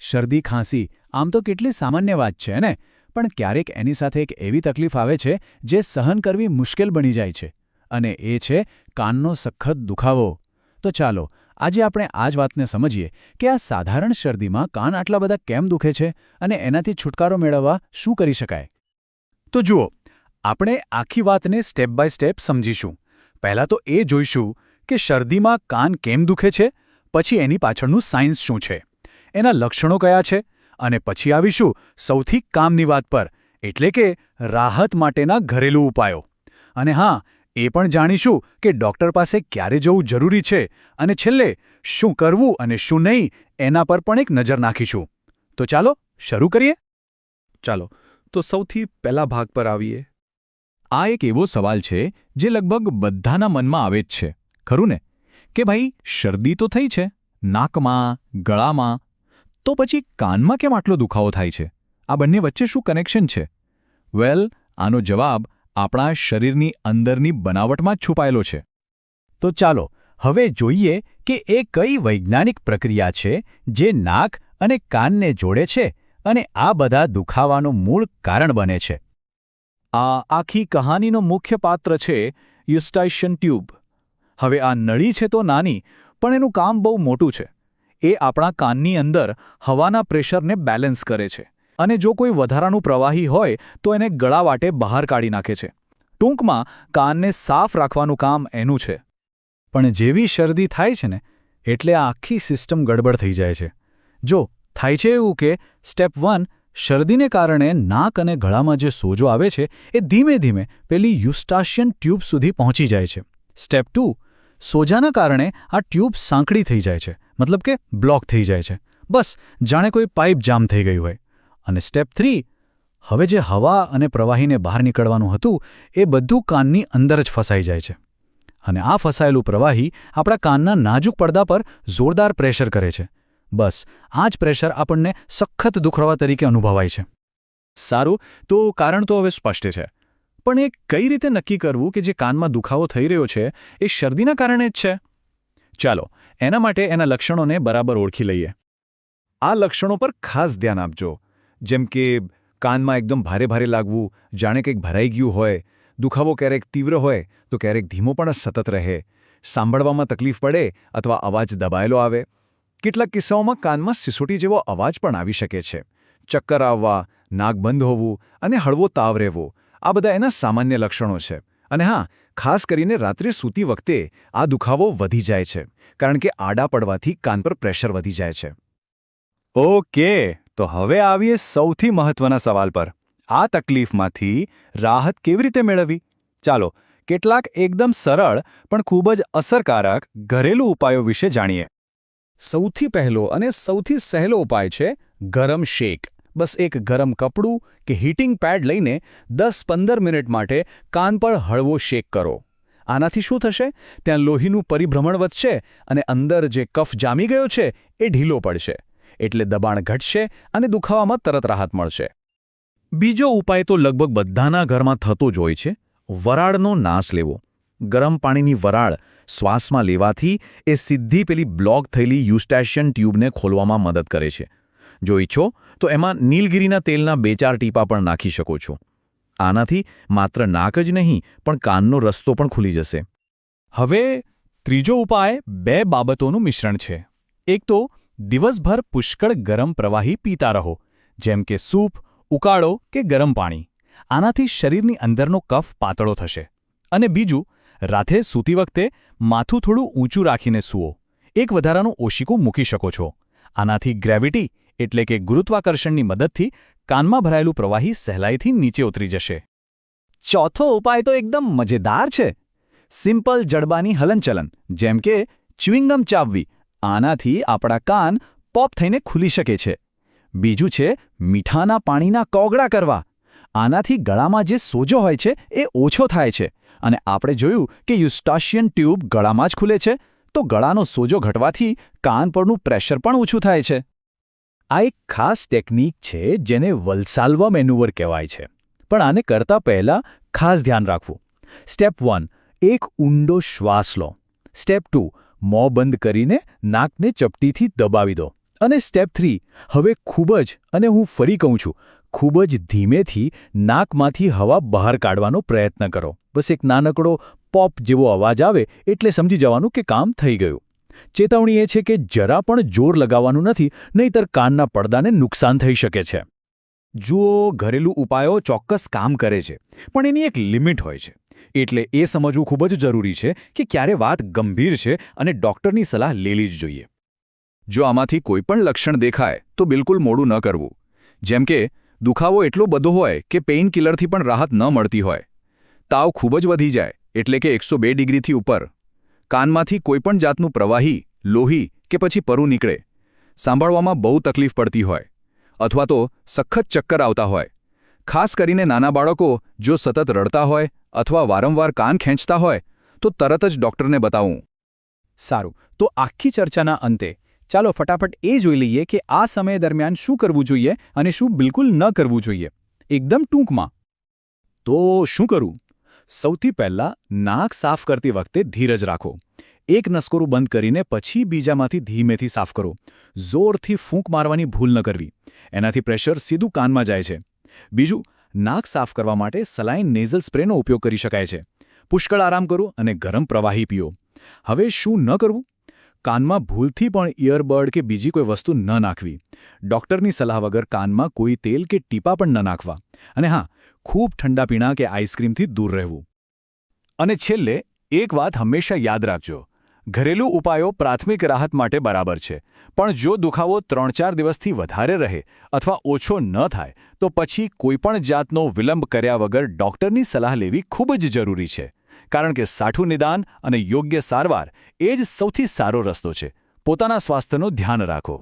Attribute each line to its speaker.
Speaker 1: શરદી, ખાંસી, આમ તો કેટલી સામાન્ય વાત છે ને? પણ ક્યારેક એની સાથે એક એવી તકલીફ આવે છે, જે સહન કરવી મુશ્કેલ બની જાય છે. અને એ છે કાનનો સખત દુખાવો. તો ચાલો, આજે આપણે આ જ વાતને સમજીએ કે આ સાધારણ શરદીમાં કાન આટલા બધા કેમ દુખે છે અને એનાથી છુટકારો મેળવવા શું કરી શકાય? તો જુઓ, આપણે આખી વાતને સ્ટેપ બાય સ્ટેપ સમજીશું. પહેલાં તો એ જોઈશું કે શરદીમાં કાન કેમ દુખે છે, પછી એની પાછળનું સાયન્સ શું છે. એના લક્ષણો કયા છે? અને પછી આવીશું સૌથી કામની વાત પર એટલે કે રાહત માટેના ઘરેલું ઉપાયો. અને હા એ પણ જાણીશું કે ડૉક્ટર પાસે ક્યારે જવું જરૂરી છે અને છેલ્લે શું કરવું અને શું નહીં એના પર પણ એક નજર નાખીશું. તો ચાલો શરૂ કરીએ?
Speaker 2: ચાલો તો સૌથી પહેલા ભાગ પર આવીએ.
Speaker 1: આ એક એવો સવાલ છે જે લગભગ બધાના મનમાં આવે જ છે. ખરું ને? કે ભાઈ શરદી તો થઈ છે? નાકમાં ગળામાં તો પછી કાનમાં કેમ આટલો દુખાવો થાય છે? આ બંને વચ્ચે શું કનેક્શન છે? વેલ આનો જવાબ આપણા શરીરની અંદરની બનાવટમાં છુપાયેલો છે. તો ચાલો, હવે જોઈએ કે એ કઈ વૈજ્ઞાનિક પ્રક્રિયા છે જે નાક અને કાનને જોડે છે અને આ બધા દુખાવાનું મૂળ કારણ બને છે. આ આખી કહાનીનો મુખ્ય પાત્ર છે યુસ્ટાઇશન ટ્યુબ. હવે આ નળી છે તો નાની, પણ એનું કામ બહુ મોટું છે. એ આપણા કાનની અંદર હવાના પ્રેશરને બેલેન્સ કરે છે. અને જો કોઈ વધારાનું પ્રવાહી હોય, તો એને ગળા વાટે બહાર કાઢી નાખે છે. ટૂંકમાં, કાનને સાફ રાખવાનું કામ એનું છે. પણ જેવી શરદી થાય છે ને, એટલે આ આખી સિસ્ટમ ગડબડ થઈ જાય છે. જો, થાય છે એવું કે સ્ટેપ વન શરદીને કારણે નાક અને ગળામાં જે સોજો આવે છે, એ ધીમે ધીમે પેલી યુસ્ટાશિયન ટ્યુબ સુધી પહોંચી જાય છે. સ્ટેપ ટુ સોજાના કારણે આ ટ્યુબ સાંકડી થઈ જાય છે. મતલબ કે બ્લોક થઈ જાય છે. બસ, જાણે કોઈ પાઇપ જામ થઈ ગઈ હોય. અને સ્ટેપ થ્રી, હવે જે હવા અને પ્રવાહીને બહાર નીકળવાનું હતું, એ બધું કાનની અંદર જ ફસાઈ જાય છે. અને આ ફસાયેલું પ્રવાહી આપણા કાનના નાજુક પડદા પર જોરદાર પ્રેશર કરે છે. બસ, આ જ પ્રેશર આપણને સખત દુખરવા તરીકે અનુભવાય છે. સારું, તો કારણ તો હવે સ્પષ્ટ છે. પણ એ કઈ રીતે નક્કી કરવું કે જે કાનમાં દુખાવો થઈ રહ્યો છે, એ શરદીના કારણે જ છે? ચાલો એના માટે એના લક્ષણોને બરાબર ઓળખી લઈએ. આ લક્ષણો પર ખાસ ધ્યાન આપજો. જેમ કે, કાનમાં એકદમ ભારે ભારે લાગવું, જાણે કંઈક ભરાઈ ગયું હોય, દુખાવો ક્યારેક તીવ્ર હોય, તો ક્યારેક ધીમો પણ સતત રહે. સાંભળવામાં તકલીફ પડે અથવા અવાજ દબાયેલો આવે. કેટલાક કિસ્સાઓમાં કાનમાં સિસોટી જેવો અવાજ પણ આવી શકે છે. ચક્કર આવવા, નાક બંધ હોવું અને હળવો તાવ રહેવો, આ બધા એના સામાન્ય લક્ષણો છે. અને હા, ખાસ કરીને રાત્રે સૂતી વખતે આ દુખાવો વધી જાય છે, કારણ કે આડા પડવાથી કાન પર પ્રેશર વધી જાય છે. ઓકે, તો હવે આવીએ સૌથી મહત્વના સવાલ પર. આ તકલીફમાંથી રાહત કેવી રીતે મેળવવી? ચાલો, કેટલાક એકદમ સરળ પણ ખૂબ જ અસરકારક ઘરેલું ઉપાયો વિશે જાણીએ. સૌથી પહેલો અને સૌથી સહેલો ઉપાય છે ગરમ શેક. બસ એક ગરમ કપડું કે હીટિંગ પેડ લઈને દસ પંદર મિનિટ માટે કાન પર હળવો શેક કરો. આનાથી શું થશે? ત્યાં લોહીનું પરિભ્રમણ વધશે અને અંદર જે કફ જામી ગયો છે એ ઢીલો પડશે. એટલે દબાણ ઘટશે અને દુખાવામાં તરત રાહત મળશે. બીજો ઉપાય તો લગભગ બધાના ઘરમાં થતો જ હોય છે. વરાળનો નાશ લેવો. ગરમ પાણીની વરાળ શ્વાસમાં લેવાથી એ સીધી પેલી બ્લોક થયેલી યુસ્ટેશિયન ટ્યુબને ખોલવામાં મદદ કરે છે. જો ઈચ્છો તો એમાં નીલગિરીના તેલના બે ચાર ટીપા પણ નાખી શકો છો. આનાથી માત્ર નાક જ નહીં, પણ કાનનો રસ્તો પણ ખુલી જશે. હવે ત્રીજો ઉપાય બે બાબતોનું મિશ્રણ છે. એક તો, દિવસભર પુષ્કળ ગરમ પ્રવાહી પીતા રહો, જેમ કે સૂપ, ઉકાળો કે ગરમ પાણી. આનાથી શરીરની અંદરનો કફ પાતળો થશે. અને બીજું રાતે સૂતી વખતે માથું થોડું ઊંચું રાખીને સૂવો. એક વધારાનું ઓશિકું મૂકી શકો છો. આનાથી ગ્રેવિટી એટલે કે ગુરુત્વાકર્ષણની મદદથી કાનમાં ભરાયેલું પ્રવાહી સહેલાઈથી નીચે ઉતરી જશે. ચોથો ઉપાય તો એકદમ મજેદાર છે. સિમ્પલ જડબાની હલનચલન, જેમ કે ચ્યુઇંગમ ચાવવી, આનાથી આપણા કાન પોપ થઈને ખુલી શકે છે. બીજું છે મીઠાના પાણીના કોગળા કરવા. આનાથી ગળામાં જે સોજો હોય છે એ ઓછો થાય છે. અને આપણે જોયું કે યુસ્ટાશિયન ટ્યુબ ગળામાં જ ખુલે છે, તો ગળાનો સોજો ઘટવાથી કાન પરનું પ્રેશર પણ ઓછું થાય છે. આ એક ખાસ ટેકનિક છે જેને વલસાલવા મેન્યુવર કહેવાય છે. પણ આને કરતા પહેલાં ખાસ ધ્યાન રાખવું. સ્ટેપ વન, એક ઊંડો શ્વાસ લો. સ્ટેપ ટુ, મોં બંધ કરીને નાકને ચપટીથી દબાવી દો.
Speaker 3: અને સ્ટેપ થ્રી, હવે ખૂબ જ, અને હું ફરી કહું છું, ખૂબ જ ધીમેથી નાકમાંથી હવા બહાર કાઢવાનો પ્રયત્ન કરો. બસ એક નાનકડો પોપ જેવો અવાજ આવે એટલે સમજી જવાનું કે કામ થઈ ગયું. ચેતવણી એ છે કે જરા પણ જોર લગાવવાનું નથી, નહીંતર કાનના પડદાને નુકસાન થઈ શકે છે.
Speaker 1: જુઓ, ઘરેલું ઉપાયો ચોક્કસ કામ કરે છે, પણ એની એક લિમિટ હોય છે. એટલે એ સમજવું ખૂબ જ જરૂરી છે કે ક્યારે વાત ગંભીર છે અને ડૉક્ટરની સલાહ લેલી જ જોઈએ. જો આમાંથી કોઈ પણ લક્ષણ દેખાય, તો બિલકુલ મોડું ન કરવું. જેમ કે, દુખાવો એટલો બધો હોય કે પેઇન કિલરથી પણ રાહત ન મળતી હોય. તાવ ખૂબ જ વધી જાય, એટલે કે એકસો ડિગ્રીથી ઉપર. કાનમાંથી કોઈપણ જાતનું પ્રવાહી, લોહી કે પછી પરુ નીકળે. સાંભળવામાં બહુ તકલીફ પડતી હોય, અથવા તો સખત ચક્કર આવતા હોય. ખાસ કરીને નાના બાળકો જો સતત રડતા હોય અથવા વારંવાર કાન ખેંચતા હોય, તો તરત જ ડૉક્ટરને બતાવવું
Speaker 3: સારું, તો આખી ચર્ચાના અંતે, ચાલો ફટાફટ એ જોઈ લઈએ કે આ સમય દરમિયાન શું કરવું જોઈએ અને શું બિલકુલ ન કરવું જોઈએ. એકદમ ટૂંકમાં.
Speaker 1: તો શું કરવું સૌથી પહેલાં નાક સાફ કરતી વખતે ધીરજ રાખો. એક નસકોરું બંધ કરીને પછી બીજામાંથી ધીમેથી સાફ કરો. જોરથી ફૂંક મારવાની ભૂલ ન કરવી. એનાથી પ્રેશર સીધું કાનમાં જાય છે. બીજું, નાક સાફ કરવા માટે સલાઇન નેઝલ સ્પ્રેનો ઉપયોગ કરી શકાય છે. પુષ્કળ આરામ કરો અને ગરમ પ્રવાહી પીઓ. હવે શું ન કરવું? કાનમાં ભૂલથી પણ ઇયરબડ કે બીજી કોઈ વસ્તુ ન નાખવી. ડૉક્ટરની સલાહ વગર કાનમાં કોઈ તેલ કે ટીપા પણ ન નાખવા. અને હા, ખૂબ ઠંડા પીણા કે આઈસ્ક્રીમથી દૂર રહેવું. અને છેલ્લે, એક વાત હંમેશા યાદ રાખજો. ઘરેલુ ઉપાયો પ્રાથમિક રાહત માટે બરાબર છે, પણ જો દુખાવો ત્રણ ચાર દિવસથી વધારે રહે અથવા ઓછો ન થાય, તો પછી કોઈપણ જાતનો વિલંબ કર્યા વગર ડૉક્ટરની સલાહ લેવી ખૂબ જ જરૂરી છે. કારણ કે સાઠું નિદાન અને યોગ્ય સારવાર એ જ સૌથી સારો રસ્તો છે. પોતાના સ્વાસ્થ્યનું ધ્યાન રાખો.